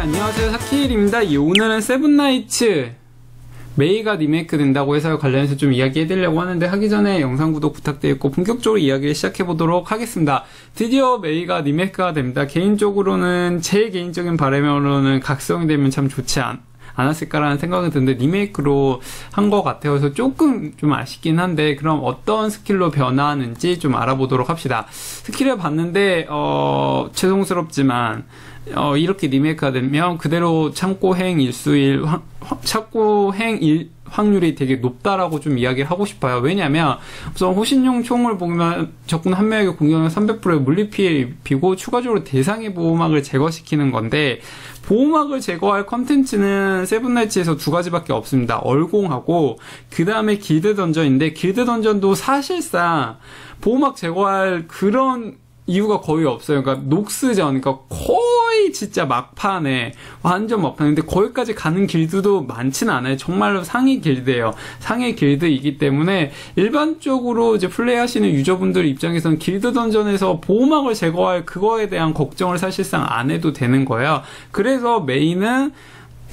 안녕하세요 사키일입니다 오늘은 세븐나이츠 메이가 리메이크 된다고 해서 관련해서 좀 이야기 해드리려고 하는데 하기 전에 영상 구독 부탁드리고 본격적으로 이야기를 시작해보도록 하겠습니다. 드디어 메이가 리메이크가 됩니다. 개인적으로는 제 개인적인 바람으로는 각성이 되면 참 좋지 않, 않았을까라는 생각이 드는데 리메이크로 한 것 같아요. 그래서 조금 좀 아쉽긴 한데 그럼 어떤 스킬로 변화하는지 좀 알아보도록 합시다. 스킬을 봤는데 어, 죄송스럽지만 어, 이렇게 리메이크가 되면 그대로 참고행 일수일 참고행 일 확률이 되게 높다라고 좀 이야기를 하고 싶어요. 왜냐면 우선 호신용 총을 보면 적군 한 명에게 공격력 300%의 물리 피해를 입히고 추가적으로 대상의 보호막을 제거시키는 건데 보호막을 제거할 컨텐츠는 세븐나이츠에서 두 가지밖에 없습니다. 얼공하고 그 다음에 길드 던전인데 길드 던전도 사실상 보호막 제거할 그런 이유가 거의 없어요. 그러니까 녹스전, 그러니까 진짜 막판에 완전 막판인데 거기까지 가는 길드도 많지는 않아요. 정말로 상위 길드예요. 상위 길드이기 때문에 일반적으로 이제 플레이하시는 유저분들 입장에서는 길드 던전에서 보호막을 제거할 그거에 대한 걱정을 사실상 안 해도 되는 거예요. 그래서 메인은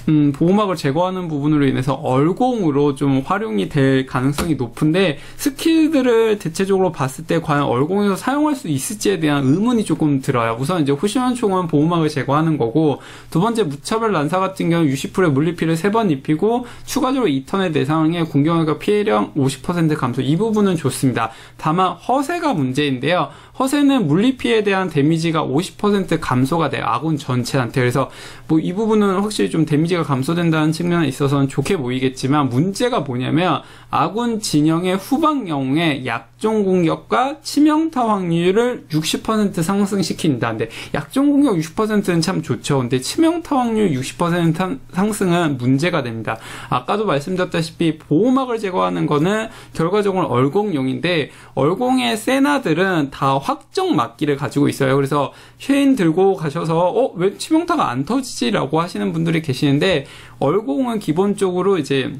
음, 보호막을 제거하는 부분으로 인해서 얼공으로 좀 활용이 될 가능성이 높은데 스킬들을 대체적으로 봤을 때 과연 얼공에서 사용할 수 있을지에 대한 의문이 조금 들어요. 우선 이제 후시원총은 보호막을 제거하는 거고 두 번째 무차별 난사 같은 경우 유시풀의 물리피를 세 번 입히고 추가적으로 2턴의 대상의 공격력과 피해량 50% 감소 이 부분은 좋습니다. 다만 허세가 문제인데요. 허세는 물리피에 대한 데미지가 50% 감소가 돼요. 아군 전체한테. 그래서 뭐 이 부분은 확실히 좀 데미지가 감소된다는 측면에 있어서는 좋게 보이겠지만 문제가 뭐냐면 아군 진영의 후방 영웅의 약종 공격과 치명타 확률을 60% 상승시킨다. 근데 약종 공격 60%는 참 좋죠. 근데 치명타 확률 60% 상승은 문제가 됩니다. 아까도 말씀드렸다시피 보호막을 제거하는 거는 결과적으로 얼공용인데 얼공의 세나들은 다 확정 막기를 가지고 있어요. 그래서 쉐인 들고 가셔서 어 왜 치명타가 안 터지지라고 하시는 분들이 계시는데 얼공은 기본적으로 이제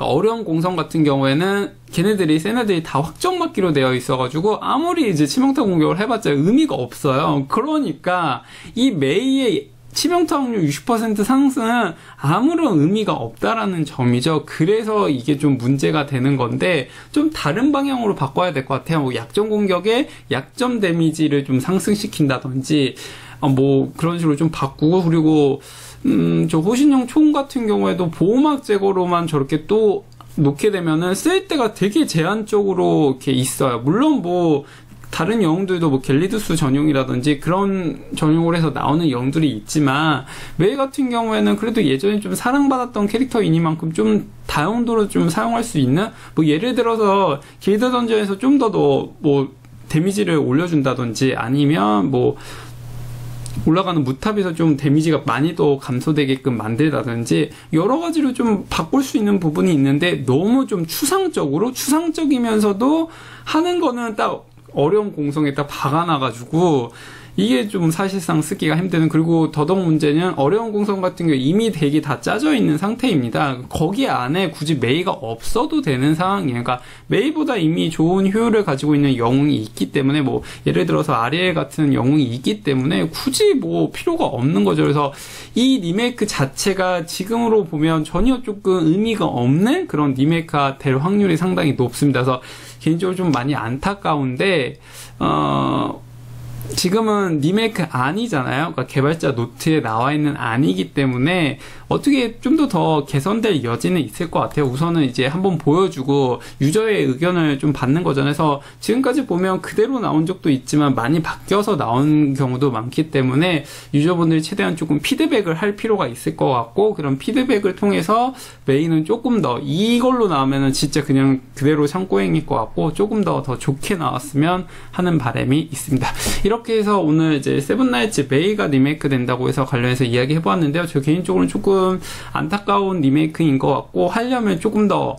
그러니까 어려운 공성 같은 경우에는 걔네들이 세나들이 다 확정 막기로 되어 있어가지고 아무리 이제 치명타 공격을 해봤자 의미가 없어요. 그러니까 이 메이의 치명타 확률 60% 상승은 아무런 의미가 없다라는 점이죠. 그래서 이게 좀 문제가 되는 건데 좀 다른 방향으로 바꿔야 될 것 같아요. 뭐 약점 공격에 약점 데미지를 좀 상승시킨다든지 어, 뭐 그런 식으로 좀 바꾸고 그리고 음, 저 호신용 총 같은 경우에도 보호막 제거로만 저렇게 또 놓게 되면은 쓸 때가 되게 제한적으로 이렇게 있어요. 물론 뭐 다른 영웅들도 뭐 갤리드스 전용이라든지 그런 전용을 해서 나오는 영웅들이 있지만 메이 같은 경우에는 그래도 예전에 좀 사랑받았던 캐릭터이니만큼 좀 다용도로 좀 사용할 수 있는 뭐 예를 들어서 길드 던전에서 좀 더 더뭐 데미지를 올려준다든지 아니면 뭐 올라가는 무탑에서 좀 데미지가 많이 더 감소되게끔 만들다든지 여러 가지로 좀 바꿀 수 있는 부분이 있는데 너무 좀 추상적으로 추상적이면서도 하는 거는 딱 어려운 공성에 딱 박아놔가지고 이게 좀 사실상 쓰기가 힘드는 그리고 더더욱 문제는 어려운 공성 같은 경우 이미 덱이 다 짜져 있는 상태입니다. 거기 안에 굳이 메이가 없어도 되는 상황이에요. 그러니까 메이보다 이미 좋은 효율을 가지고 있는 영웅이 있기 때문에 뭐 예를 들어서 아리엘 같은 영웅이 있기 때문에 굳이 뭐 필요가 없는 거죠. 그래서 이 리메이크 자체가 지금으로 보면 전혀 조금 의미가 없는 그런 리메이크가 될 확률이 상당히 높습니다. 그래서 개인적으로 좀 많이 안타까운데 어 지금은 리메이크 아니잖아요. 그러니까 개발자 노트에 나와 있는 아니기 때문에 어떻게 좀 더 더 개선될 여지는 있을 것 같아요. 우선은 이제 한번 보여주고 유저의 의견을 좀 받는 거잖아요. 그래서 지금까지 보면 그대로 나온 적도 있지만 많이 바뀌어서 나온 경우도 많기 때문에 유저분들이 최대한 조금 피드백을 할 필요가 있을 것 같고 그런 피드백을 통해서 메인은 조금 더 이걸로 나오면은 진짜 그냥 그대로 창고행일 것 같고 조금 더더 좋게 나왔으면 하는 바람이 있습니다. 이렇게 해서 오늘 이제 세븐나이츠 메이가 리메이크 된다고 해서 관련해서 이야기 해보았는데요. 저 개인적으로는 조금 안타까운 리메이크인 것 같고 하려면 조금 더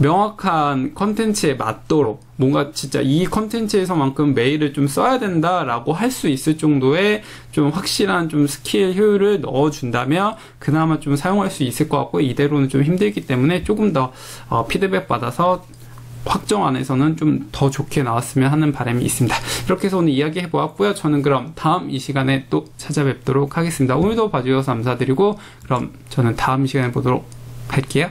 명확한 컨텐츠에 맞도록 뭔가 진짜 이 컨텐츠에서만큼 메일을 좀 써야 된다라고 할 수 있을 정도의 좀 확실한 좀 스킬 효율을 넣어준다면 그나마 좀 사용할 수 있을 것 같고 이대로는 좀 힘들기 때문에 조금 더 어, 피드백 받아서 확정 안에서는 좀 더 좋게 나왔으면 하는 바람이 있습니다. 이렇게 해서 오늘 이야기 해보았고요. 저는 그럼 다음 이 시간에 또 찾아뵙도록 하겠습니다. 오늘도 봐주셔서 감사드리고 그럼 저는 다음 시간에 보도록 할게요.